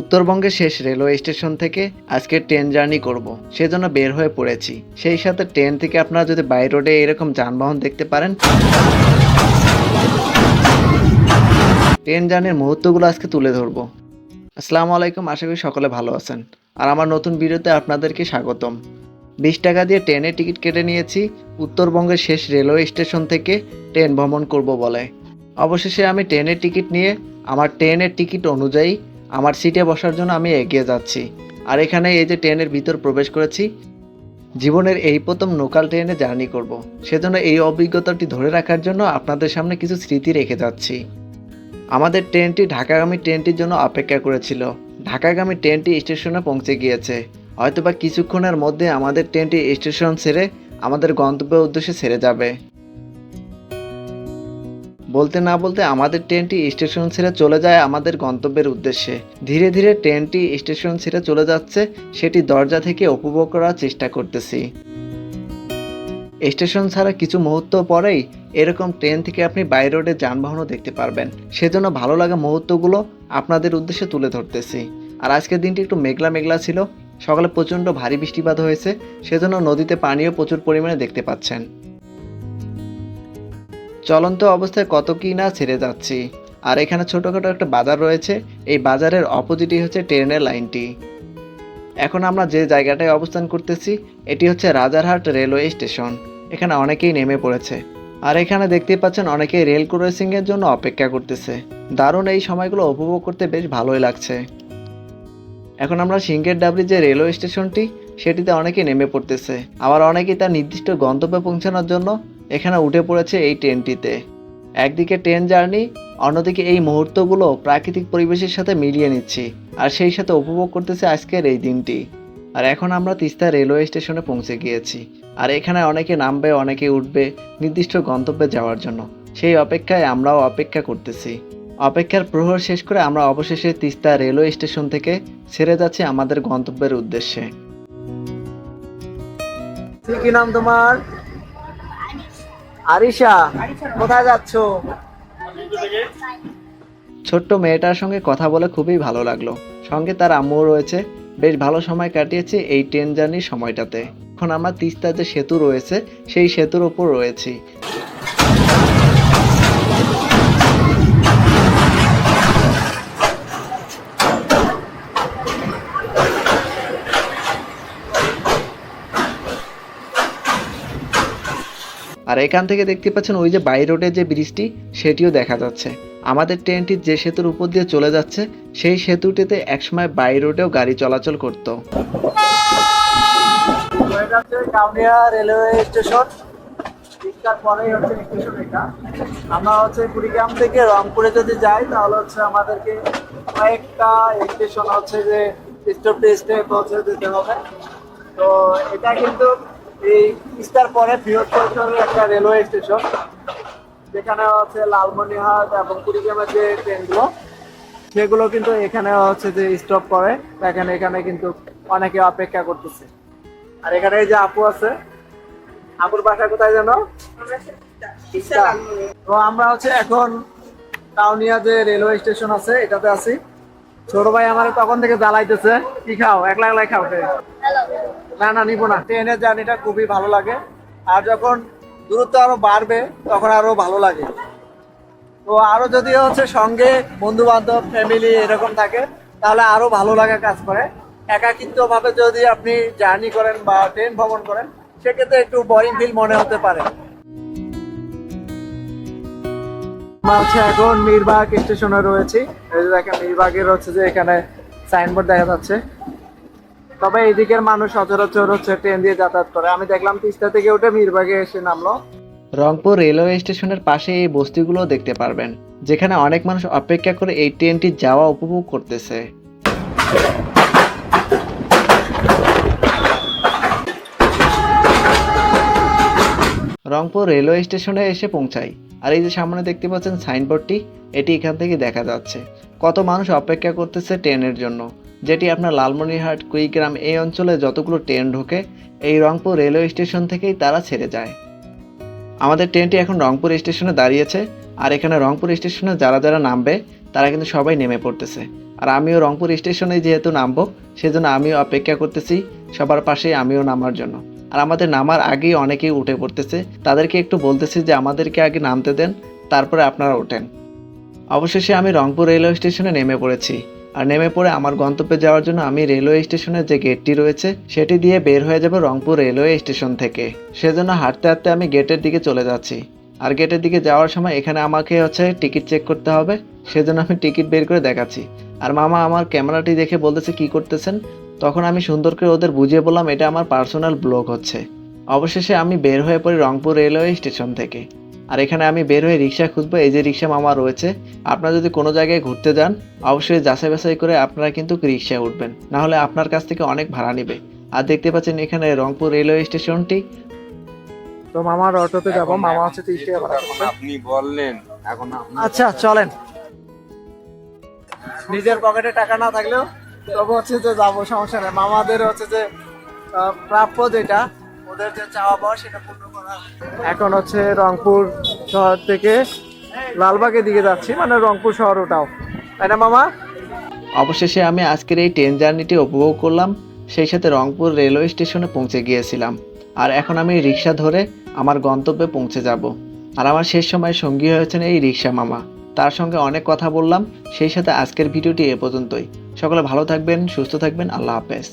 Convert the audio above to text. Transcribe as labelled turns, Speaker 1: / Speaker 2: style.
Speaker 1: উত্তরবঙ্গের শেষ railway station থেকে আজকে ট্রেন জার্নি করব। সেজন্য বের হয়ে পড়েছি। সেই সাথে ট্রেন থেকে আপনারা যদি বাই রোডে এরকম যানবাহন দেখতে পারেন। ট্রেন জার্নির মুহূর্তগুলো আজকে তুলে ধরবো। আসসালামু আলাইকুম, আশা করি সকলে ভালো আছেন। আর আমার নতুন ভিডিওতে আপনাদেরকে স্বাগতম। বিশ টাকা দিয়ে ট্রেনের টিকিট কেটে নিয়েছি। উত্তরবঙ্গের শেষ রেলওয়ে স্টেশন থেকে ট্রেন ভ্রমণ করব বলে। অবশেষে আমি ট্রেনের টিকিট নিয়ে, আমার ট্রেনের টিকিট অনুযায়ী আমার সিটে বসার জন্য আমি এগিয়ে যাচ্ছি। আর এখানে এই যে ট্রেনের ভিতর প্রবেশ করেছি, জীবনের এই প্রথম লোকাল ট্রেনে জার্নি করব। সেজন্য এই অভিজ্ঞতাটি ধরে রাখার জন্য আপনাদের সামনে কিছু স্মৃতি রেখে যাচ্ছি। আমাদের ট্রেনটি ঢাকাগামী ট্রেনটির জন্য অপেক্ষা করেছিল। ঢাকাগামী ট্রেনটি স্টেশনে পৌঁছে গিয়েছে। হয়তোবা কিছুক্ষণের মধ্যে আমাদের ট্রেনটি স্টেশন ছেড়ে আমাদের গন্তব্যের উদ্দেশ্যে ছেড়ে যাবে। বলতে না বলতে আমাদের ট্রেনটি স্টেশন ছেড়ে চলে যায় আমাদের গন্তব্যের উদ্দেশ্যে। ধীরে ধীরে ট্রেনটি স্টেশন ছেড়ে চলে যাচ্ছে, সেটি দরজা থেকে উপভোগ করার চেষ্টা করতেছি। স্টেশন ছাড়া কিছু মুহূর্ত পরেই এরকম ট্রেন থেকে আপনি বাই রোডে যানবাহনও দেখতে পারবেন। সেজন্য ভালো লাগা মুহূর্তগুলো আপনাদের উদ্দেশ্যে তুলে ধরতেছি। আর আজকের দিনটি একটু মেঘলা মেঘলা ছিল, সকালে প্রচণ্ড ভারী বৃষ্টিপাত হয়েছে, সেজন্য নদীতে পানিও প্রচুর পরিমাণে দেখতে পাচ্ছেন। চলন্ত অবস্থায় কত কি না ছেড়ে যাচ্ছি। আর এখানে ছোটোখাটো একটা বাজার রয়েছে, এই বাজারের অপোজিটই হচ্ছে ট্রেনের লাইনটি। এখন আমরা যে জায়গাটায় অবস্থান করতেছি, এটি হচ্ছে রাজারহাট রেলওয়ে স্টেশন। এখানে অনেকেই নেমে পড়েছে। আর এখানে দেখতেই পাচ্ছেন অনেকেই রেল ক্রসিংয়ের জন্য অপেক্ষা করতেছে। দারুণ এই সময়গুলো উপভোগ করতে বেশ ভালোই লাগছে। এখন আমরা সিঙ্গের ডাবরি যে রেলওয়ে স্টেশনটি, সেটিতে অনেকেই নেমে পড়তেছে। আবার অনেকেই তার নির্দিষ্ট গন্তব্যে পৌঁছানোর জন্য এখানে উঠে পড়েছে এই ট্রেনটিতে। একদিকে ট্রেন জার্নি, অন্যদিকে এই মুহূর্তগুলো প্রাকৃতিক পরিবেশের সাথে মিলিয়ে নিচ্ছি, আর সেই সাথে উপভোগ করতেছে আজকের এই দিনটি। আর এখন আমরা তিস্তা রেলওয়ে স্টেশনে পৌঁছে গিয়েছি, আর এখানে অনেকে নামবে, অনেকে উঠবে নির্দিষ্ট গন্তব্যে যাওয়ার জন্য। সেই অপেক্ষায় আমরাও অপেক্ষা করতেছি। অপেক্ষার প্রহর শেষ করে আমরা অবশেষে তিস্তা রেলওয়ে স্টেশন থেকে ছেড়ে যাচ্ছি আমাদের গন্তব্যের উদ্দেশ্যে। কি নাম তোমার? আরিশা, কোথায় যাচ্ছ? ছোট্ট মেয়েটার সঙ্গে কথা বলে খুবই ভালো লাগল। সঙ্গে তার আম্মুও রয়েছে। বেশ ভালো সময় কাটিয়েছি এই ট্রেন জার্নির সময়টাতে। এখন আমরা তিস্তা যে সেতু রয়েছে, সেই সেতুর ওপর রয়েছি। আর এখান থেকে দেখতে পাচ্ছেন ওই যে বাই রোডের যে ব্রিজটি, সেটিও দেখা যাচ্ছে। আমাদের ট্রেনটি যে সেতুর উপর দিয়ে চলে যাচ্ছে, সেই সেতুটিতে একসময় বাই রোডেও গাড়ি চলাচল করত। আমরা হচ্ছে কুড়িগ্রাম থেকে রংপুরে যদি যাই, তাহলে হচ্ছে আমাদেরকে কয়েকটা স্টেশন হচ্ছে যে স্টপ টু স্টেপ হচ্ছে যেতে হবে। তো এটা কিন্তু এই তিস্তার পরে বৃহত্তর একটা রেলওয়ে স্টেশন যেখানে হচ্ছে লালমনিহাট এবং কুড়িগ্রামের যে ট্রেনগুলো সেগুলো কিন্তু এখানে হচ্ছে যে স্টপ করে। দেখেন এখানে কিন্তু অনেকে অপেক্ষা করতেছে। আর এখানে যে আপু আছে, আপুর বাসা কোথায় যেন? তো আমরা হচ্ছে এখন টাউনিয়া যে রেলওয়ে স্টেশন আছে, এটাতে আছি। ছোট ভাই আমার তখন থেকে জ্বালাইতেছে। কি খাও? একলা একলাই খাও না না, নিবো না। ট্রেনের জার্নিটা খুবই ভালো লাগে। আর যখন দূরত্ব আরও বাড়বে, তখন আরও ভালো লাগে। তো আরও যদি হচ্ছে সঙ্গে বন্ধু বান্ধব ফ্যামিলি এরকম থাকে, তাহলে আরও ভালো লাগা কাজ করে। একাকিত্ব ভাবে যদি আপনি জার্নি করেন বা ট্রেন ভ্রমণ করেন, সেক্ষেত্রে একটু বোরিং ফিল মনে হতে পারে। এখন মিরবাগ স্টেশনে রয়েছি। দেখেন, মিরবাগের হচ্ছে যে এখানে সাইনবোর্ড দেখা যাচ্ছে। তবে এইদিকের মানুষ সচরাচর হচ্ছে ট্রেন দিয়ে যাতায়াত করে। আমি দেখলাম তিস্তা থেকে উঠে মিরবাগে এসে নামলো। রংপুর রেলওয়ে স্টেশনের পাশে এই বস্তিগুলো দেখতে পারবেন, যেখানে অনেক মানুষ অপেক্ষা করে এই ট্রেনটি যাওয়া উপভোগ করতেছে। রংপুর রেলওয়ে স্টেশনে এসে পৌঁছাই। আর এই যে সামনে দেখতে পাচ্ছেন সাইনবোর্ডটি, এটি এখান থেকে দেখা যাচ্ছে। কত মানুষ অপেক্ষা করতেছে ট্রেনের জন্য। যেটি আপনার লালমনিরহাট কুইগ্রাম এই অঞ্চলে যতগুলো ট্রেন ঢোকে, এই রংপুর রেলওয়ে স্টেশন থেকেই তারা ছেড়ে যায়। আমাদের ট্রেনটি এখন রংপুর স্টেশনে দাঁড়িয়েছে, আর এখানে রংপুর স্টেশনে যারা যারা নামবে, তারা কিন্তু সবাই নেমে পড়তেছে। আর আমিও রংপুর স্টেশনে যেহেতু নামবো, সেজন্য আমিও অপেক্ষা করতেছি সবার পাশে আমিও নামার জন্য। আর আমাদের নামার আগেই অনেকেই উঠে পড়তেছে। তাদেরকে একটু বলতেছি যে, আমাদেরকে আগে নামতে দেন, তারপরে আপনারা ওঠেন। অবশেষে আমি রংপুর রেলওয়ে স্টেশনে নেমে পড়েছি। আর নেমে পড়ে আমার গন্তব্যে যাওয়ার জন্য আমি রেলওয়ে স্টেশনের যে গেটটি রয়েছে, সেটি দিয়ে বের হয়ে যাব রংপুর রেলওয়ে স্টেশন থেকে। সেজন্য হাঁটতে হাঁটতে আমি গেটের দিকে চলে যাচ্ছি। আর গেটের দিকে যাওয়ার সময় এখানে আমাকে হচ্ছে টিকিট চেক করতে হবে, সেজন্য আমি টিকিট বের করে দেখাচ্ছি। আর মামা আমার ক্যামেরাটি দেখে বলতেছে, কি করতেছেন? তখন আমি সুন্দর করে ওদের বুঝিয়ে বললাম, এটা আমার পার্সোনাল ব্লগ হচ্ছে। অবশেষে আমি বের হয়ে পড়ি রংপুর রেলওয়ে স্টেশন থেকে। আর এখানে আমি বের হয়ে রিক্সা খুঁজবো এই যে রিক্সা মামা রয়েছে। আপনারা যদি কোনো জায়গায় ঘুরতে যান অবশ্যই যাচাই বাছাই করে আপনারা কিন্তু রিক্সায় উঠবেন। না হলে আপনার কাছ থেকে অনেক ভাড়া নেবে। আর দেখতে পাচ্ছেন এখানে রংপুর রেলওয়ে স্টেশনটি।
Speaker 2: তো মামার অটোতে যাব মামা হচ্ছে তিরিশ টাকা ভাড়া
Speaker 3: আপনি বললেন এখন আপনি
Speaker 2: আচ্ছা চলেন। নিজের পকেটে টাকা না থাকলেও তবু হচ্ছে যে যাব সমস্যা নেই। মামাদের হচ্ছে যে প্রাপ্য যেটা ওদের যে চাওয়া পাওয়া সেটা পূর্ণ এখন হচ্ছে রংপুর শহর থেকে লালবাগের দিকে যাচ্ছি মানে রংপুর শহর ওটাও তাই না, মামা?
Speaker 1: অবশেষে আমি আজকের এই ট্রেন জার্নিটি উপভোগ করলাম, সেই সাথে রংপুর রেলওয়ে স্টেশনে পৌঁছে গিয়েছিলাম। আর এখন আমি রিক্সা ধরে আমার গন্তব্যে পৌঁছে যাব। আর আমার শেষ সময় সঙ্গী হয়েছেন এই রিক্সা মামা। তার সঙ্গে অনেক কথা বললাম, সেই সাথে আজকের ভিডিওটি এ পর্যন্তই। সকলে ভালো থাকবেন, সুস্থ থাকবেন, আল্লাহ হাফেজ।